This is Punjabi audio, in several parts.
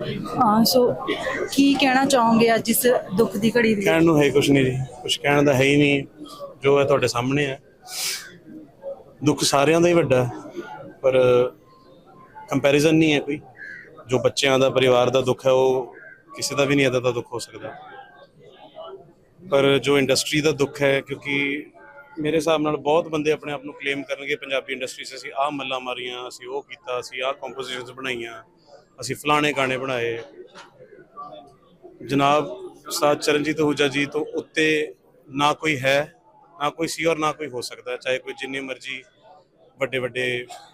ਹਾਂ ਸੋ ਕੀ ਕਹਿਣਾ ਚਾਹੋਗੇ ਅੱਜ ਇਸ ਦੁੱਖ ਦੀ ਘੜੀ ਦੇ ਕਹਿਣ ਨੂੰ ਹੈ ਕੁਝ ਨਹੀਂ ਜੀ ਕੁਝ ਕਹਿਣ ਦਾ ਹੈ ਹੀ ਨਹੀਂ, ਜੋ ਹੈ ਤੁਹਾਡੇ ਸਾਹਮਣੇ ਹੈ। ਦੁੱਖ ਸਾਰਿਆਂ ਦਾ ਹੀ ਵੱਡਾ ਹੈ, ਪਰ ਕੰਪੈਰੀਜ਼ਨ ਨਹੀਂ ਹੈ ਕੋਈ। ਜੋ ਬੱਚਿਆਂ ਦਾ, ਪਰਿਵਾਰ ਦਾ ਦੁੱਖ ਹੈ, ਉਹ ਕਿਸੇ ਦਾ ਵੀ ਨਹੀਂ ਇਹਦਾ ਦਾ ਦੁੱਖ ਹੋ ਸਕਦਾ। ਪਰ ਜੋ ਇੰਡਸਟਰੀ ਦਾ ਦੁੱਖ ਹੈ, ਕਿਉਂਕਿ ਮੇਰੇ ਹਿਸਾਬ ਨਾਲ ਬਹੁਤ ਬੰਦੇ ਆਪਣੇ ਆਪ ਨੂੰ ਕਲੇਮ ਕਰਨਗੇ, ਪੰਜਾਬੀ ਇੰਡਸਟਰੀ 'ਚ ਅਸੀਂ ਆਹ ਮੱਲਾਂ ਮਾਰੀਆਂ, ਅਸੀਂ ਉਹ ਕੀਤਾ, ਅਸੀਂ ਆਹ ਕੰਪੋਜੀਸ਼ਨਸ ਬਣਾਈਆਂ। ਅਸੀਂ ਫਲਾਣੇ ਗਾਣੇ ਬਣਾਏ ਜਨਾਬ ਉਸਤਾਦ ਚਰਨਜੀਤ ਹੂਜਾ ਜੀ ਤੋਂ ਉੱਤੇ ਨਾ ਕੋਈ ਹੈ ਨਾ ਕੋਈ ਸੀ ਔਰ ਨਾ ਕੋਈ ਹੋ ਸਕਦਾ ਚਾਹੇ ਕੋਈ ਜਿੰਨੇ ਮਰਜ਼ੀ ਵੱਡੇ ਵੱਡੇ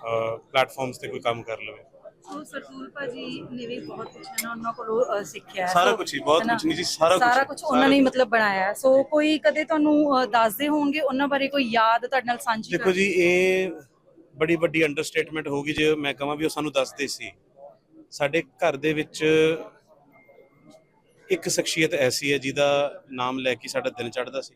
ਪਲੇਟਫਾਰਮਸ ਤੇ ਕੋਈ ਕੰਮ ਕਰ ਲਵੇ ਸੋ ਸਰਦੂਲ ਭਾਜੀ ਨੇ ਵੀ ਬਹੁਤ ਕੁਝ ਨਾ ਉਹਨਾਂ ਕੋਲੋਂ ਸਿੱਖਿਆ। ਸਾਰਾ ਕੁਛ ਹੀ, ਬਹੁਤ ਕੁਛ ਨਹੀਂ ਜੀ, ਸਾਰਾ ਕੁਛ, ਸਾਰਾ ਕੁਝ ਉਹਨਾਂ ਨੇ। ਮਤਲਬ ਬਣਾਇਆ। ਸੋ ਕੋਈ ਕਦੇ ਤੁਹਾਨੂੰ ਦੱਸਦੇ ਹੋਣਗੇ ਉਹਨਾਂ ਬਾਰੇ ਕੋਈ ਯਾਦ ਤੁਹਾਡੇ ਨਾਲ ਸਾਂਝੀ ਦੇਖੋ ਜੀ ਇਹ ਬੜੀ ਵੱਡੀ ਅੰਡਰਸਟੇਟਮੈਂਟ ਹੋਊਗੀ ਜੇ ਮੈਂ ਕਹਾਂ ਵੀ ਉਹ ਸਾਨੂੰ ਦੱਸਦੇ ਸੀ ਸਾਡੇ ਘਰ ਦੇ ਵਿੱਚ ਇੱਕ ਸ਼ਖਸੀਅਤ ਐਸੀ ਹੈ ਜਿਹਦਾ ਨਾਮ ਲੈ ਕੇ ਸਾਡਾ ਦਿਨ ਚੜ੍ਹਦਾ ਸੀ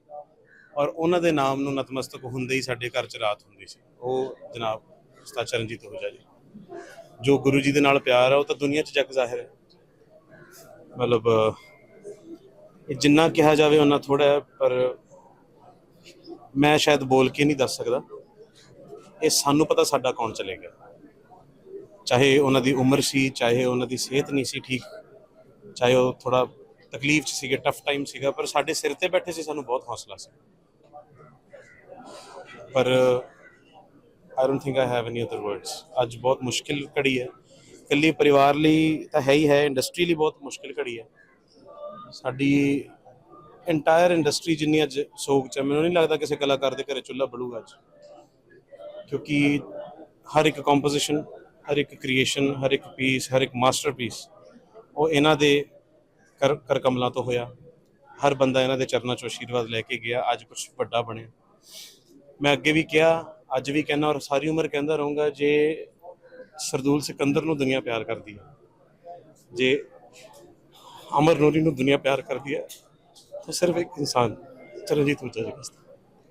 ਔਰ ਉਹਨਾਂ ਦੇ ਨਾਮ ਨੂੰ ਨਤਮਸਤਕ ਹੁੰਦੇ ਹੀ ਸਾਡੇ ਘਰ 'ਚ ਰਾਤ ਹੁੰਦੀ ਸੀ। ਉਹ ਜਨਾਬ ਉਸਤਾਦ ਚਰਨਜੀਤ ਹੋਜਾ ਜੀ। ਜੋ ਗੁਰੂ ਜੀ ਦੇ ਨਾਲ ਪਿਆਰ ਹੈ ਉਹ ਤਾਂ ਦੁਨੀਆ 'ਚ ਜਗ ਜ਼ਾਹਿਰ ਹੈ। ਮਤਲਬ, ਇਹ ਜਿੰਨਾ ਕਿਹਾ ਜਾਵੇ ਉਹਨਾਂ ਥੋੜਾ ਹੈ, ਪਰ ਮੈਂ ਸ਼ਾਇਦ ਬੋਲ ਕੇ ਨਹੀਂ ਦੱਸ ਸਕਦਾ। ਇਹ ਸਾਨੂੰ ਪਤਾ ਸਾਡਾ ਕੌਣ ਚਲੇ ਗਿਆ। ਚਾਹੇ ਉਹਨਾਂ ਦੀ ਉਮਰ ਸੀ ਚਾਹੇ ਉਹਨਾਂ ਦੀ ਸਿਹਤ ਨਹੀਂ ਸੀ ਠੀਕ ਚਾਹੇ ਉਹ ਥੋੜਾ ਤਕਲੀਫ ਚ ਸੀਗੇ ਟਫ ਟਾਈਮ ਸੀਗਾ ਪਰ ਸਾਡੇ ਸਿਰ ਤੇ ਬੈਠੇ ਸੀ ਸਾਨੂੰ ਬਹੁਤ ਹੌਸਲਾ ਸੀ। ਪਰ I don't think I have any other words ਅੱਜ ਬਹੁਤ ਮੁਸ਼ਕਿਲ ਘੜੀ ਹੈ। ਇਕੱਲੀ ਪਰਿਵਾਰ ਲਈ ਤਾਂ ਹੈ ਹੀ ਹੈ ਇੰਡਸਟਰੀ ਲਈ ਬਹੁਤ ਮੁਸ਼ਕਿਲ ਘੜੀ ਹੈ। ਸਾਡੀ ਇੰਟਾਇਰ ਇੰਡਸਟਰੀ ਜਿੰਨੀ ਅੱਜ ਸੋਗ ਚ ਹੈ, ਮੈਨੂੰ ਨਹੀਂ ਲੱਗਦਾ ਕਿਸੇ ਕਲਾਕਾਰ ਦੇ ਘਰੇ ਚੁੱਲ੍ਹਾ ਬਲੂਗਾ ਅੱਜ। ਕਿਉਂਕਿ ਹਰ ਇੱਕ ਕੰਪੋਜੀਸ਼ਨ ਹਰ ਇੱਕ ਕ੍ਰੀਏਸ਼ਨ ਹਰ ਇੱਕ ਪੀਸ ਹਰ ਇੱਕ ਮਾਸਟਰਪੀਸ ਉਹ ਇਹਨਾਂ ਦੇ ਕਰ ਕਰ ਕਮਲਾਂ ਤੋਂ ਹੋਇਆ। ਹਰ ਬੰਦਾ ਇਹਨਾਂ ਦੇ ਚਰਨਾਂ ਚੋਂ ਆਸ਼ੀਰਵਾਦ ਲੈ ਕੇ ਗਿਆ, ਅੱਜ ਕੁਝ ਵੱਡਾ ਬਣਿਆ। ਮੈਂ ਅੱਗੇ ਵੀ ਕਿਹਾ, ਅੱਜ ਵੀ ਕਹਿੰਦਾ ਔਰ ਸਾਰੀ ਉਮਰ ਕਹਿੰਦਾ ਰਹੂੰਗਾ, ਜੇ ਸਰਦੂਲ ਸਿਕੰਦਰ ਨੂੰ ਦੁਨੀਆ ਪਿਆਰ ਕਰਦੀ ਹੈ, ਜੇ ਅਮਰ ਨੂਰੀ ਨੂੰ ਦੁਨੀਆ ਪਿਆਰ ਕਰਦੀ ਹੈ, ਤਾਂ ਸਿਰਫ ਇੱਕ ਇਨਸਾਨ, ਚਰਨਜੀਤ ਹੁਜਾ ਜੀ ਬਸ